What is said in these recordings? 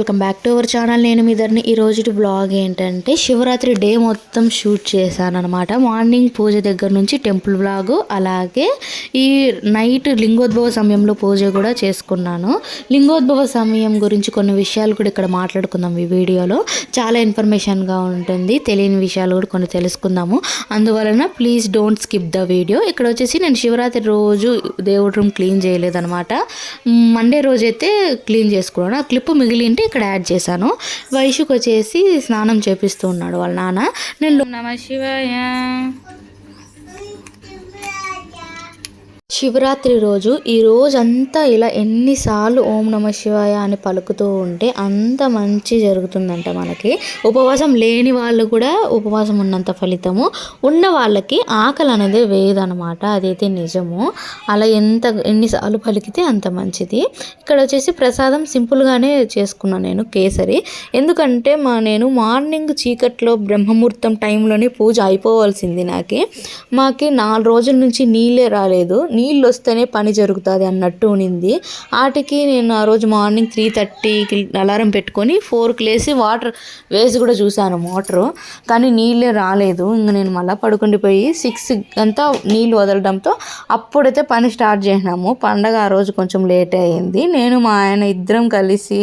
Welcome back to our channel. నేను మీ ఇద్దరిని ఈ రోజు బ్లాగ్ ఏంటంటే శివరాత్రి డే మొత్తం షూట్ చేశాను అనమాట మార్నింగ్ పూజ దగ్గర నుంచి టెంపుల్ బ్లాగ్ అలాగే ఈ నైట్ లింగోద్భవ సమయంలో పూజ కూడా చేసుకున్నాను. లింగోద్భవ సమయం గురించి కొన్ని విషయాలు కూడా ఇక్కడ మాట్లాడుకుందాం ఈ వీడియోలో. చాలా ఇన్ఫర్మేషన్గా ఉంటుంది. తెలియని విషయాలు కూడా కొన్ని తెలుసుకుందాము. అందువలన please don't skip the video ఇక్కడ వచ్చేసి నేను శివరాత్రి రోజు దేవుడి రూమ్ క్లీన్ చేయలేదనమాట మండే రోజు అయితే క్లీన్ చేసుకున్నాను. ఆ క్లిప్ మిగిలింటే ఇక్కడ యాడ్ చేశాను. వైషుకి వచ్చేసి స్నానం చేపిస్తూ ఉన్నాడు వాళ్ళ నాన్న. నేను నమ శివాయ. శివరాత్రి రోజు ఈ రోజంతా ఇలా ఎన్నిసార్లు ఓం నమ శివాయ అని పలుకుతూ ఉంటే అంత మంచి జరుగుతుందంట మనకి. ఉపవాసం లేని వాళ్ళు కూడా ఉపవాసం ఉన్నంత ఫలితము. ఉన్న వాళ్ళకి ఆకలి అనేది వేయదనమాట అదైతే నిజము. అలా ఎంత ఎన్నిసార్లు పలికితే అంత మంచిది. ఇక్కడ వచ్చేసి ప్రసాదం సింపుల్గానే చేసుకున్నాను నేను కేసరి. ఎందుకంటే మా నేను మార్నింగ్ చీకట్లో బ్రహ్మముహూర్తం టైంలోనే పూజ అయిపోవాల్సింది నాకు. మాకి నాలుగు రోజుల నుంచి నీళ్ళే రాలేదు. నీళ్ళు వస్తేనే పని జరుగుతుంది అన్నట్టు ఉనింది. ఆటకి నేను ఆ రోజు మార్నింగ్ త్రీ థర్టీకి అలారం పెట్టుకొని ఫోర్కి లేసి వాటర్ వేసి కూడా చూశాను మోటరు కానీ నీళ్ళే రాలేదు. ఇంకా నేను మళ్ళీ పడుకుండిపోయి సిక్స్ అంతా నీళ్ళు వదలడంతో అప్పుడైతే పని స్టార్ట్ చేసినాము. పండగ ఆ రోజు కొంచెం లేట్ అయ్యింది నేను మా ఆయన ఇద్దరం కలిసి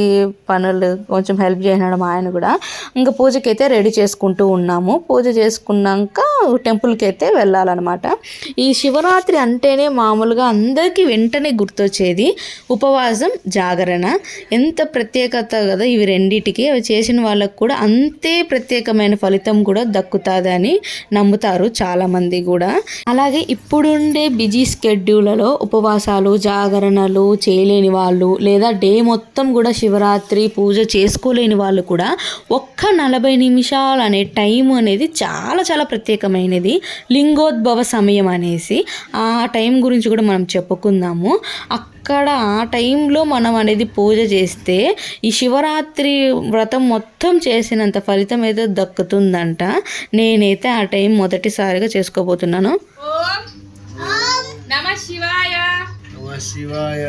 పనులు కొంచెం హెల్ప్ చేసినాడు మా ఆయన కూడా. ఇంకా పూజకి అయితే రెడీ చేసుకుంటూ ఉన్నాము. పూజ చేసుకున్నాక టెంపుల్కి అయితే వెళ్ళాలన్నమాట. ఈ శివరాత్రి అంటేనే మా మామూలుగా అందరికీ వెంటనే గుర్తొచ్చేది ఉపవాసం జాగరణ. ఎంత ప్రత్యేకత కదా ఇవి రెండిటికి. అవి చేసిన వాళ్ళకు కూడా అంతే ప్రత్యేకమైన ఫలితం కూడా దక్కుతుందని నమ్ముతారు చాలామంది కూడా. అలాగే ఇప్పుడుండే బిజీ స్కెడ్యూలలో ఉపవాసాలు జాగరణలు చేయలేని వాళ్ళు లేదా డే మొత్తం కూడా శివరాత్రి పూజ చేసుకోలేని వాళ్ళు కూడా ఒక్క నలభై నిమిషాలు అనే టైం అనేది చాలా చాలా ప్రత్యేకమైనది. లింగోద్భవ సమయం అనేసి ఆ టైం గురించి కూడా మనం చెప్పుకుందాము. అక్కడ ఆ టైంలో మనం అనేది పూజ చేస్తే ఈ శివరాత్రి వ్రతం మొత్తం చేసినంత ఫలితం ఏదో దక్కుతుందంట. నేనైతే ఆ టైం మొదటిసారిగా చేసుకోబోతున్నాను. నమ శివాయ. నమ శివాయ.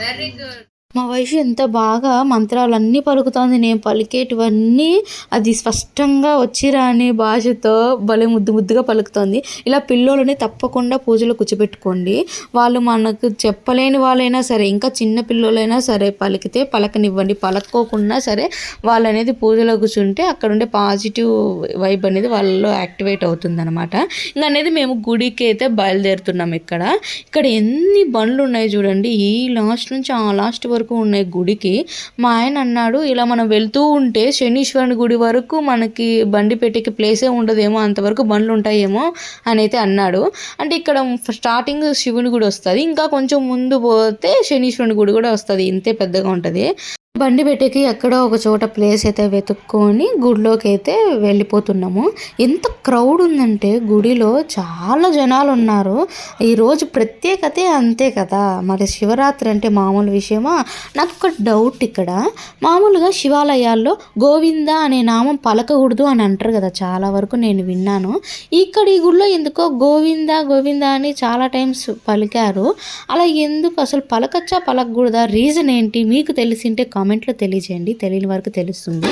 Very good. మా వయసు ఎంత బాగా మంత్రాలన్నీ పలుకుతోంది. నేను పలికేటివన్నీ అది స్పష్టంగా వచ్చిరా అనే భాషతో భలే ముద్దు ముద్దుగా పలుకుతోంది. ఇలా పిల్లోలని తప్పకుండా పూజలో కూర్చోబెట్టుకోండి. వాళ్ళు మనకు చెప్పలేని వాళ్ళైనా సరే ఇంకా చిన్న పిల్లలైనా సరే పలికితే పలకనివ్వండి. పలక్కోకుండా సరే వాళ్ళు అనేది పూజలో కూర్చుంటే అక్కడ ఉండే పాజిటివ్ వైబ్ అనేది వాళ్ళలో యాక్టివేట్ అవుతుంది అనమాట ఇంకా అనేది మేము గుడికి అయితే బయలుదేరుతున్నాం ఇక్కడ. ఇక్కడ ఎన్ని బండ్లు ఉన్నాయి చూడండి. ఈ లాస్ట్ నుంచి ఆ లాస్ట్ వరకు ఉన్నాయి గుడికి మా ఆయన అన్నాడు ఇలా మనం వెళ్తూ ఉంటే శనీశ్వరుని గుడి వరకు మనకి బండి పెట్టేకి ప్లేసే ఉండదేమో అంతవరకు బండ్లు ఉంటాయేమో అని అయితే అన్నాడు. అంటే ఇక్కడ స్టార్టింగ్ శివుని గుడి వస్తుంది ఇంకా కొంచెం ముందు పోతే శనీశ్వరుని గుడి కూడా వస్తుంది ఇంతే పెద్దగా ఉంటుంది. బండి పెట్టేకి ఎక్కడో ఒక చోట ప్లేస్ అయితే వెతుక్కొని గుడిలోకి అయితే వెళ్ళిపోతున్నాము. ఎంత క్రౌడ్ ఉందంటే గుడిలో చాలా జనాలు ఉన్నారు. ఈరోజు ప్రత్యేకతే అంతే కదా. మరి శివరాత్రి అంటే మామూలు విషయమా? నాకు ఒక డౌట్ ఇక్కడ. మామూలుగా శివాలయాల్లో గోవింద అనే నామం పలకకూడదు అని అంటారు కదా చాలా వరకు నేను విన్నాను. ఇక్కడ ఈ గుడిలో ఎందుకో గోవింద గోవింద అని చాలా టైమ్స్ పలికారు. అలా ఎందుకు? అసలు పలకచ్చా పలకకూడదా? రీజన్ ఏంటి? మీకు తెలిసింటే కామెంట్లో తెలియజేయండి. తెలియని వరకు తెలుస్తుంది.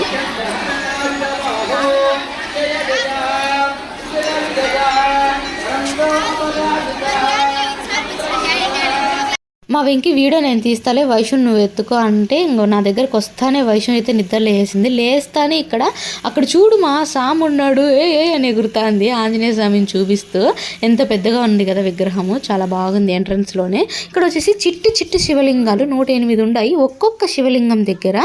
మా వెంకి వీడియో నేను తీస్తాలే వైషుని నువ్వు ఎత్తుకో అంటే ఇంకో నా దగ్గరకు వస్తానే వైషుని అయితే నిద్ర లేసింది. లేస్తానే ఇక్కడ అక్కడ చూడు మా సాము ఉన్నాడు ఏ ఏ అని ఎగురుతాంది ఆంజనేయ స్వామిని చూపిస్తూ. ఎంత పెద్దగా ఉంది కదా విగ్రహము చాలా బాగుంది ఎంట్రన్స్లోనే ఇక్కడ వచ్చేసి చిట్టి చిట్టి శివలింగాలు నూట ఎనిమిది ఉన్నాయి ఒక్కొక్క శివలింగం దగ్గర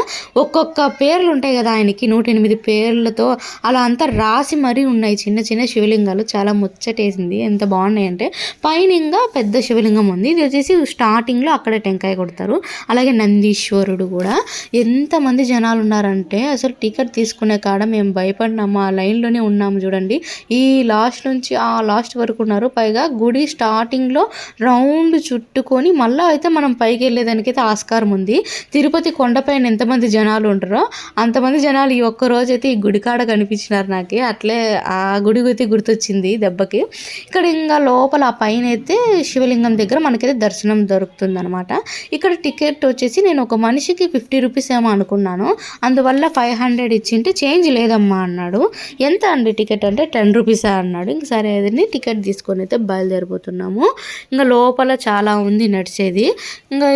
ఒక్కొక్క పేర్లు ఉంటాయి కదా ఆయనకి నూట ఎనిమిది పేర్లతో అలా అంతా రాసి మరీ ఉన్నాయి. చిన్న చిన్న శివలింగాలు చాలా ముచ్చటేసింది. ఎంత బాగున్నాయి అంటే పైన ఇంకా పెద్ద శివలింగం ఉంది. ఇది వచ్చేసి స్టార్టింగ్ స్టార్టింగ్లో అక్కడే టెంకాయ కొడతారు. అలాగే నందీశ్వరుడు కూడా. ఎంతమంది జనాలు ఉన్నారంటే అసలు టికెట్ తీసుకునే కాడ మేము భయపడినాము ఆ లైన్లోనే ఉన్నాము చూడండి. ఈ లాస్ట్ నుంచి ఆ లాస్ట్ వరకు ఉన్నారు. పైగా గుడి స్టార్టింగ్లో రౌండ్ చుట్టుకొని మళ్ళీ అయితే మనం పైకి వెళ్ళేదానికైతే ఆస్కారం ఉంది. తిరుపతి కొండపైన ఎంతమంది జనాలు ఉంటారో అంతమంది జనాలు ఈ ఒక్కరోజు అయితే ఈ గుడి కాడ కనిపించినారు నాకు. అట్లే ఆ గుడి అయితే గుర్తొచ్చింది దెబ్బకి. ఇక్కడ ఇంకా లోపల ఆ పైన అయితే శివలింగం దగ్గర మనకైతే దర్శనం దొరుకుతుంది. చెప్తుందనమాట ఇక్కడ టికెట్ వచ్చేసి నేను ఒక మనిషికి ఫిఫ్టీ రూపీస్ ఏమో అనుకున్నాను. అందువల్ల ఫైవ్ హండ్రెడ్ ఇచ్చింటే చేంజ్ లేదమ్మా అన్నాడు. ఎంత అండి టికెట్ అంటే టెన్ రూపీసా అన్నాడు. ఇంక సరే అదని టికెట్ తీసుకొని అయితే బయలుదేరిపోతున్నాము. ఇంకా లోపల చాలా ఉంది నడిచేది. ఇంకా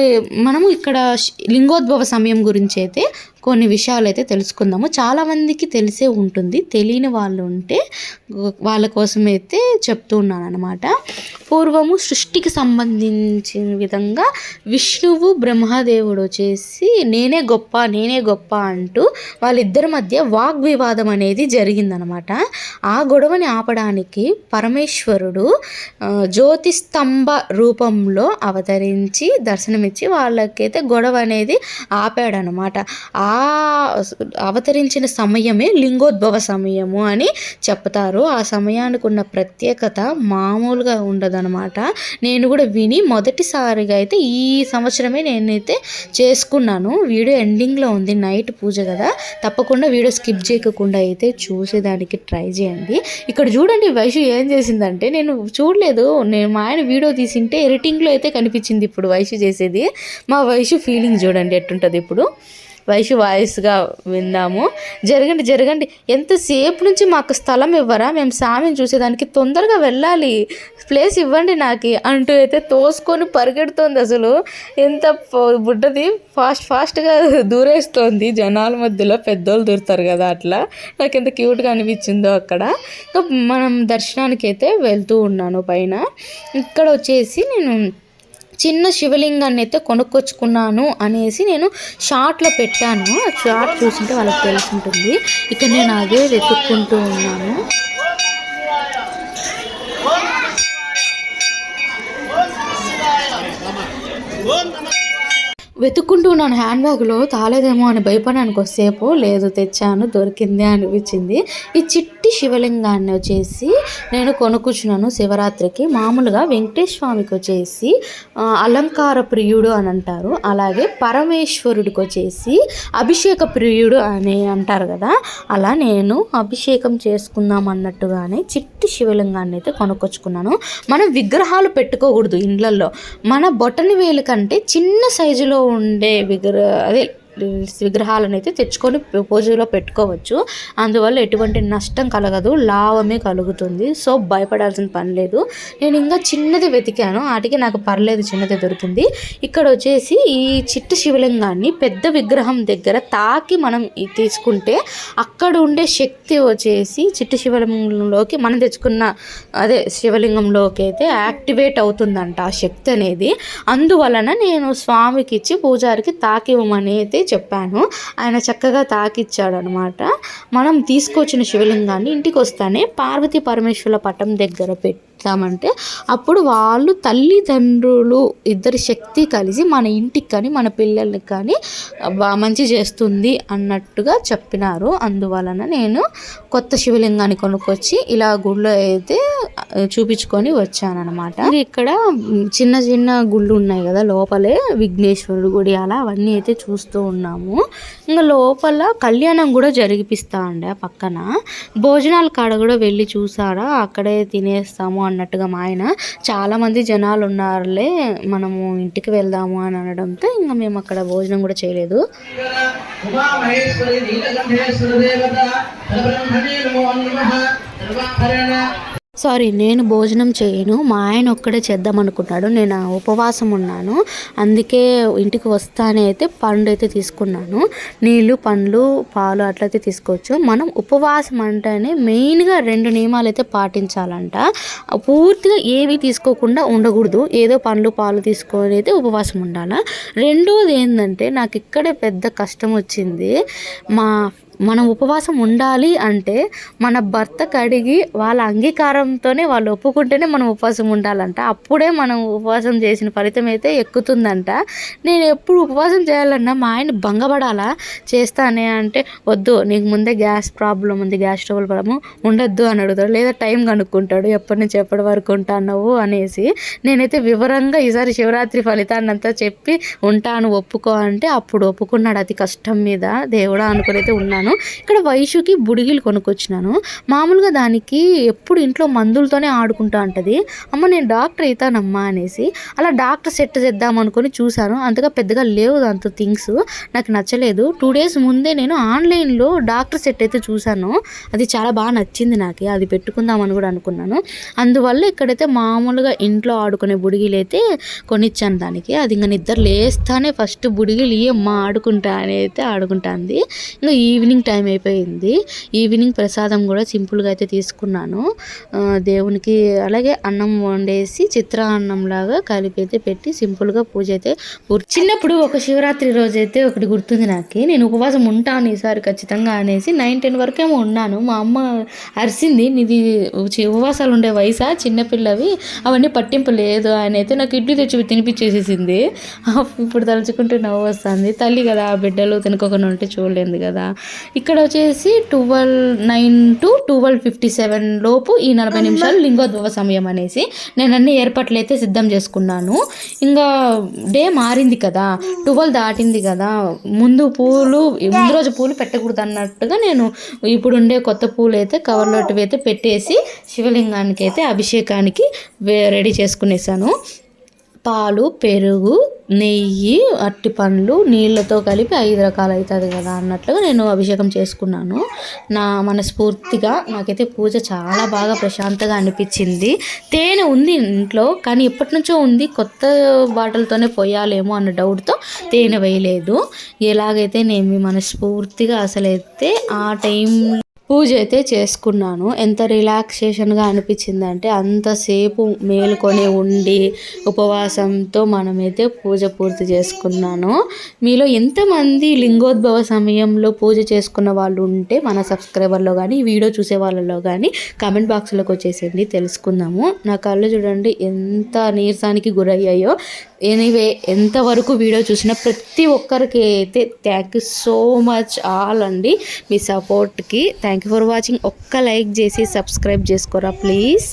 మనము ఇక్కడ లింగోద్భవ సమయం గురించి అయితే కొన్ని విషయాలు అయితే తెలుసుకుందాము. చాలామందికి తెలిసే ఉంటుంది. తెలియని వాళ్ళు ఉంటే వాళ్ళ కోసం అయితే చెప్తూ ఉన్నాను అనమాట పూర్వము సృష్టికి సంబంధించిన విధంగా విష్ణువు బ్రహ్మదేవుడు వచ్చేసి నేనే గొప్ప నేనే గొప్ప అంటూ వాళ్ళిద్దరి మధ్య వాగ్వివాదం అనేది జరిగిందనమాట ఆ గొడవని ఆపడానికి పరమేశ్వరుడు జ్యోతిస్తంభ రూపంలో అవతరించి దర్శనమిచ్చి వాళ్ళకైతే గొడవ అనేది ఆపాడనమాట ఆ అవతరించిన సమయమే లింగోద్భవ సమయము అని చెప్తారు. ఆ సమయానికి ఉన్న ప్రత్యేకత మామూలుగా ఉండదన్నమాట. నేను కూడా విని మొదటిసారిగా అయితే ఈ సంవత్సరమే నేనైతే చేసుకున్నాను. వీడియో ఎండింగ్లో ఉంది నైట్ పూజ కదా. తప్పకుండా వీడియో స్కిప్ చేయకుండా అయితే చూసేదానికి ట్రై చేయండి. ఇక్కడ చూడండి వైషు ఏం చేసిందంటే నేను చూడలేదు. నేను మా ఆయన వీడియో తీసింటే ఎడిటింగ్లో అయితే కనిపించింది ఇప్పుడు వైషు చేసేది. మా వైషు ఫీలింగ్ చూడండి ఎట్టుంటుంది ఇప్పుడు. వైషు వాయిస్గా విన్నాము. జరగండి జరగండి. ఎంతసేపు నుంచి మాకు స్థలం ఇవ్వరా? మేము సామిని చూసేదానికి తొందరగా వెళ్ళాలి. ప్లేస్ ఇవ్వండి నాకు అంటూ అయితే తోసుకొని పరిగెడుతోంది అసలు. ఎంత బుడ్డది ఫాస్ట్ ఫాస్ట్గా దూరేస్తోంది. జనాల మధ్యలో పెద్దోళ్ళు దూరుతారు కదా అట్లా. నాకు ఎంత క్యూట్గా అనిపించిందో అక్కడ. మనం దర్శనానికి అయితే వెళ్తూ ఉన్నాను పైన. ఇక్కడ వచ్చేసి నేను చిన్న శివలింగాన్ని అయితే కొనుక్కొచ్చుకున్నాను అనేసి నేను షార్ట్లో పెట్టాను. ఆ షార్ట్ చూసింటే వాళ్ళకి తెలిసి ఉంటుంది ఇక్కడ నేను అదే వెతుక్కుంటూ ఉన్నాను. వెతుక్కుంటూ ఉన్నాను. హ్యాండ్ బ్యాగ్లో తాలేదేమో అని భయపడాను కొద్దిసేపు లేదు తెచ్చాను దొరికింది అనిపించింది. ఈ చిట్టి శివలింగాన్ని వచ్చేసి నేను కొనుక్కున్నాను శివరాత్రికి. మామూలుగా వెంకటేశ్వర స్వామికి వచ్చేసి అలంకార ప్రియుడు అని అంటారు. అలాగే పరమేశ్వరుడికి వచ్చేసి అభిషేక ప్రియుడు అని అంటారు కదా. అలా నేను అభిషేకం చేసుకుందాం అన్నట్టుగానే చిట్టి శివలింగాన్ని అయితే కొనుక్కొచ్చుకున్నాను. మనం విగ్రహాలు పెట్టుకోకూడదు ఇండ్లల్లో. మన బొటని వేలు కంటే చిన్న సైజులో ఉండే విగ్రహ అదే విగ్రహాలను అయితే తెచ్చుకొని పూజలో పెట్టుకోవచ్చు. అందువల్ల ఎటువంటి నష్టం కలగదు లాభమే కలుగుతుంది. సో భయపడాల్సిన పని లేదు. నేను ఇంకా చిన్నది వెతికాను. వాటికి నాకు పర్లేదు చిన్నది దొరికింది. ఇక్కడ వచ్చేసి ఈ చిట్టు శివలింగాన్ని పెద్ద విగ్రహం దగ్గర తాకి మనం తీసుకుంటే అక్కడ ఉండే శక్తి వచ్చేసి చిట్టు శివలింగంలోకి మనం తెచ్చుకున్న అదే శివలింగంలోకి అయితే యాక్టివేట్ అవుతుందంట ఆ శక్తి అనేది. అందువలన నేను స్వామికి ఇచ్చి పూజారికి తాకివ్వమని అయితే చెప్పాను. ఆయన చక్కగా తాకిచ్చాడు అనమాట మనం తీసుకొచ్చిన శివలింగాన్ని ఇంటికి వస్తానే పార్వతీ పరమేశ్వరుల పటం దగ్గర పెట్టామంటే అప్పుడు వాళ్ళు తల్లిదండ్రులు ఇద్దరి శక్తి కలిసి మన ఇంటికి కానీ మన పిల్లలకి కానీ మంచి చేస్తుంది అన్నట్టుగా చెప్పినారు. అందువలన నేను కొత్త శివలింగాన్ని కొనుక్కొచ్చి ఇలా గుళ్ళో అయితే చూపించుకొని వచ్చానమాట ఇక్కడ చిన్న చిన్న గుళ్ళు ఉన్నాయి కదా లోపలే విఘ్నేశ్వరుడు గుడి అలా అవన్నీ అయితే చూస్తూ ఉన్నాము. ఇంకా లోపల కళ్యాణం కూడా జరిగిపిస్తా ఉండే ఆ పక్కన. భోజనాల కాడ కూడా వెళ్ళి చూసారా అక్కడే తినేస్తాము అన్నట్టుగా మా ఆయన. చాలామంది జనాలు ఉన్నారులే మనము ఇంటికి వెళ్దాము అని అనడంతో ఇంకా మేము అక్కడ భోజనం కూడా చేయలేదు. ఉమామహేశ్వరి నీలకంఠేశ్వర దేవత సారీ నేను భోజనం చేయను. మా ఆయన ఒక్కడే చేద్దాం అనుకున్నాడు. నేను ఉపవాసం ఉన్నాను. అందుకే ఇంటికి వస్తానే అయితే పండు అయితే తీసుకున్నాను. నీళ్ళు పండ్లు పాలు అట్లయితే తీసుకోవచ్చు. మనం ఉపవాసం అంటేనే మెయిన్గా రెండు నియమాలు అయితే పాటించాలంట. పూర్తిగా ఏవి తీసుకోకుండా ఉండకూడదు. ఏదో పండ్లు పాలు తీసుకొని అయితే ఉపవాసం ఉండాలి. రెండోది ఏంటంటే నాకు ఇక్కడే పెద్ద కష్టం వచ్చింది. మా మనం ఉపవాసం ఉండాలి అంటే మన భర్త కడిగి వాళ్ళ అంగీకారంతోనే వాళ్ళు ఒప్పుకుంటేనే మనం ఉపవాసం ఉండాలంట. అప్పుడే మనం ఉపవాసం చేసిన ఫలితం అయితే ఎక్కుతుందంట. నేను ఎప్పుడు ఉపవాసం చేయాలన్నా మా ఆయన భంగపడాలా? చేస్తానే అంటే వద్దు నీకు ముందే గ్యాస్ ప్రాబ్లం ఉంది గ్యాస్ ట్రబుల్ ప్రాబ్లం ఉండొద్దు అని అడుగుతాడు. లేదా టైం కనుక్కుంటాడు. ఎప్పటి నుంచి ఎప్పటి వరకు ఉంటావు అనేసి నేనైతే వివరంగా ఈసారి శివరాత్రి ఫలితాన్ని అంతా చెప్పి ఉంటాను ఒప్పుకో అంటే అప్పుడు ఒప్పుకున్నాడు. అతి కష్టం మీద దేవుడా అనుకుని అయితే ఉన్నాను. తీసుకున్నాను ఇక్కడ వైషుకి బుడిగిలు కొనుక్కొచ్చినాను. మామూలుగా దానికి ఎప్పుడు ఇంట్లో మందులతోనే ఆడుకుంటా ఉంటుంది. అమ్మ నేను డాక్టర్ అవుతానమ్మా అనేసి అలా డాక్టర్ సెట్ చేద్దామనుకొని చూశాను. అంతగా పెద్దగా లేవు దాంతో థింగ్స్. నాకు నచ్చలేదు. టూ డేస్ ముందే నేను ఆన్లైన్లో డాక్టర్ సెట్ అయితే చూశాను. అది చాలా బాగా నచ్చింది నాకు. అది పెట్టుకుందామని కూడా అనుకున్నాను. అందువల్ల ఇక్కడైతే మామూలుగా ఇంట్లో ఆడుకునే బుడిగిలు అయితే కొనిచ్చాను దానికి. అది ఇంకా నిద్ర లేస్తానే ఫస్ట్ బుడిగిలు ఇయ్యమ్మా ఆడుకుంటా అని అయితే ఆడుకుంటాంది. ఇంకా ఈవినింగ్ ఈవినింగ్ టైం అయిపోయింది. ఈవినింగ్ ప్రసాదం కూడా సింపుల్గా అయితే తీసుకున్నాను. దేవునికి అలాగే అన్నం వండేసి చిత్రాన్నం అన్నంలాగా కలిపి అయితే పెట్టి సింపుల్గా పూజ అయితే చిన్నప్పుడు ఒక శివరాత్రి రోజు అయితే ఒకటి గుర్తుంది నాకు. నేను ఉపవాసం ఉంటాను ఈసారి ఖచ్చితంగా అనేసి నైన్ టెన్ వరకేమో ఉన్నాను. మా అమ్మ అరిసింది నీది ఉపవాసాలు ఉండే వయసా? చిన్నపిల్లవి అవన్నీ పట్టింపు లేదు. అని అయితే నాకు ఇడ్లీ తెచ్చి తినిపించేసేసింది. ఇప్పుడు తలుచుకుంటే నవ్వు వస్తుంది. తల్లి కదా ఆ బిడ్డలు తినకోకుండా ఉంటే చూడలేదు కదా. ఇక్కడ వచ్చేసి twelve nine to twelve fifty seven లోపు ఈ నలభై నిమిషాలు లింగోద్భవ సమయం అనేసి. నేను అన్ని ఏర్పాట్లు అయితే సిద్ధం చేసుకున్నాను. ఇంకా డే మారింది కదా. ట్వెల్వ్ దాటింది కదా. ముందు పూలు ముందు రోజు పూలు పెట్టకూడదు అన్నట్టుగా నేను ఇప్పుడు ఉండే కొత్త పూలు అయితే కవర్లో అయితే పెట్టేసి శివలింగానికి అయితే అభిషేకానికి రెడీ చేసుకునేసాను. పాలు పెరుగు నెయ్యి అట్టి పండ్లు నీళ్ళతో కలిపి ఐదు రకాలు అవుతుంది కదా అన్నట్లుగా నేను అభిషేకం చేసుకున్నాను. నా మనస్ఫూర్తిగా నాకైతే పూజ చాలా బాగా ప్రశాంతంగా అనిపించింది. తేనె ఉంది ఇంట్లో కానీ ఎప్పటి నుంచో ఉంది. కొత్త బాటిల్తోనే పోయాలేమో అన్న డౌట్తో తేనె వేయలేదు. ఎలాగైతే నేను మనస్ఫూర్తిగా అసలైతే ఆ టైం పూజ అయితే చేసుకున్నాను. ఎంత రిలాక్సేషన్గా అనిపించిందంటే అంతసేపు మేలుకొని ఉండి ఉపవాసంతో మనమైతే పూజ పూర్తి చేసుకున్నాను. మీలో ఎంతమంది లింగోద్భవ సమయంలో పూజ చేసుకున్న వాళ్ళు ఉంటే మన సబ్స్క్రైబర్లో కానీ వీడియో చూసే వాళ్ళలో కానీ కామెంట్ బాక్స్లోకి వచ్చేసింది తెలుసుకుందాము. నా కళ్ళు చూడండి ఎంత నీరసానికి గురయ్యాయో. ఎనీవే ఎంతవరకు వీడియో చూసినా ప్రతి ఒక్కరికి అయితే thank you so much all అండి. మీ సపోర్ట్కి థ్యాంక్ యూ ఫర్ వాచింగ్. ఒక్క లైక్ చేసి సబ్స్క్రైబ్ చేసుకోరా ప్లీజ్.